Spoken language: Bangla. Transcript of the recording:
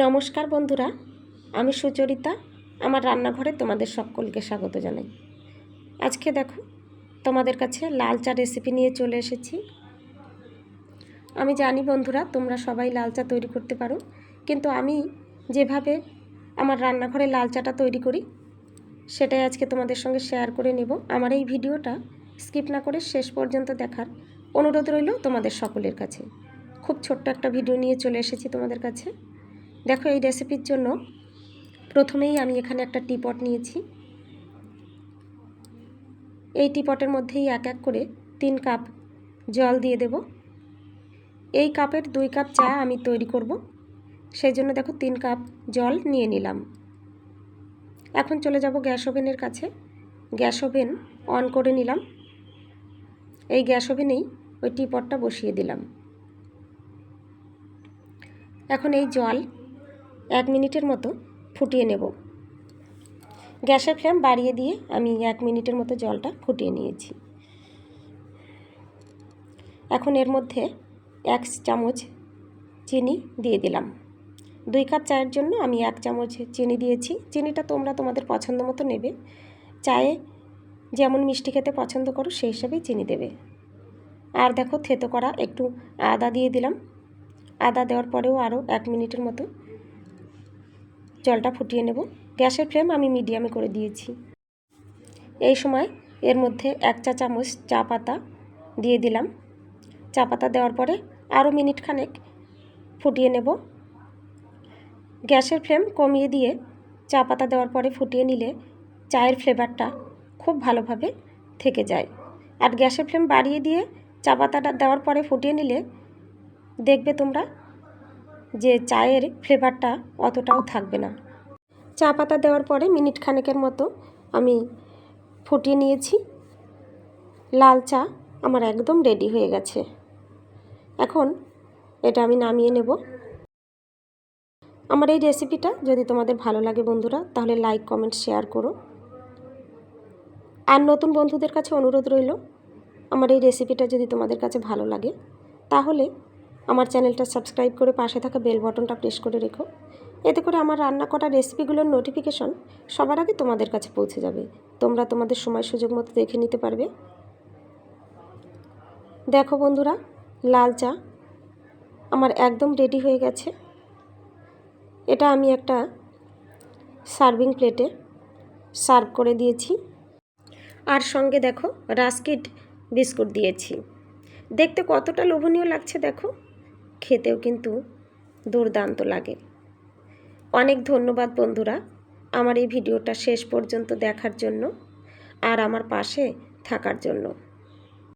নমস্কার বন্ধুরা, আমি সুচরিতা, আমার রান্নাঘরে তোমাদের সকলকে স্বাগত জানাই। আজকে দেখো, তোমাদের কাছে লাল চা রেসিপি নিয়ে চলে এসেছি। আমি জানি বন্ধুরা, তোমরা সবাই লাল চা তৈরি করতে পারো, কিন্তু আমি যেভাবে আমার রান্নাঘরে লাল চাটা তৈরি করি, সেটাই আজকে তোমাদের সঙ্গে শেয়ার করে নেব। আমার এই ভিডিওটা স্কিপ না করে শেষ পর্যন্ত দেখার অনুরোধ রইল তোমাদের সকলের কাছে। খুব ছোট্ট একটা ভিডিও নিয়ে চলে এসেছি তোমাদের কাছে। দেখো এই রেসিপির জন্য প্রথমেই আমি এখানে একটা টিপট নিয়েছি। এই টিপটের মধ্যেই এক এক করে তিন কাপ জল দিয়ে দেব। এই কাপের দুই কাপ চা আমি তৈরি করব। সেই জন্য দেখো তিন কাপ জল নিয়ে নিলাম। এখন চলে যাব গ্যাস ওভেনের কাছে। গ্যাস ওভেন অন করে নিলাম। এই গ্যাস ওভেনেই ওই টিপটটা বসিয়ে দিলাম। এখন এই জল এক মিনিটের মতো ফুটিয়ে নেব। গ্যাসের ফ্লেম বাড়িয়ে দিয়ে আমি এক মিনিটের মতো জলটা ফুটিয়ে নিয়েছি। এখন এর মধ্যে এক চামচ চিনি দিয়ে দিলাম। দুই কাপ চায়ের জন্য আমি এক চামচ চিনি দিয়েছি। চিনিটা তোমরা তোমাদের পছন্দ মতো নেবে। চায়ে যেমন মিষ্টি খেতে পছন্দ করো, সেই হিসাবেই চিনি দেবে। আর দেখো থেতো করা একটু আদা দিয়ে দিলাম। আদা দেওয়ার পরেও আরও এক মিনিটের মতো জলটা ফুটিয়ে নেব। গ্যাসের ফ্লেম আমি মিডিয়ামে করে দিয়েছি। এই সময় এর মধ্যে এক চা চামচ চা পাতা দিয়ে দিলাম। চা পাতা দেওয়ার পরে আরও মিনিট খানেক ফুটিয়ে নেব। গ্যাসের ফ্লেম কমিয়ে দিয়ে চা পাতা দেওয়ার পরে ফুটিয়ে নিলে চায়ের ফ্লেভারটা খুব ভালোভাবে থেকে যায়। আর গ্যাসের ফ্লেম বাড়িয়ে দিয়ে চা পাতাটা দেওয়ার পরে ফুটিয়ে নিলে দেখবে তোমরা যে চায়ের ফ্লেভারটা অতটাও থাকবে না। চা পাতা দেওয়ার পরে মিনিট খানেকের মতো আমি ফুটিয়ে নিয়েছি। লাল চা আমার একদম রেডি হয়ে গেছে। এখন এটা আমি নামিয়ে নেব। আমার এই রেসিপিটা যদি তোমাদের ভালো লাগে বন্ধুরা, তাহলে লাইক, কমেন্ট, শেয়ার করো। আর নতুন বন্ধুদের কাছে অনুরোধ রইল, আমার এই রেসিপিটা যদি তোমাদের কাছে ভালো লাগে, তাহলে আমার চ্যানেলটা সাবস্ক্রাইব করে পাশে থাকা বেল বটনটা প্রেস করে রেখো। এতে করে আমার রান্না করা রেসিপিগুলোর নোটিফিকেশন সবার আগে তোমাদের কাছে পৌঁছে যাবে। তোমরা তোমাদের সময় সুযোগ মতো দেখে নিতে পারবে। দেখো বন্ধুরা, লাল চা আমার একদম রেডি হয়ে গেছে। এটা আমি একটা সার্ভিং প্লেটে সার্ভ করে দিয়েছি। আর সঙ্গে দেখো রাস্কিট বিস্কুট দিয়েছি। দেখতে কতটা লোভনীয় লাগছে দেখো। খেতেও কিন্তু দুর্দান্ত লাগে। অনেক ধন্যবাদ বন্ধুরা আমার এই ভিডিওটা শেষ পর্যন্ত দেখার জন্য আর আমার পাশে থাকার জন্য।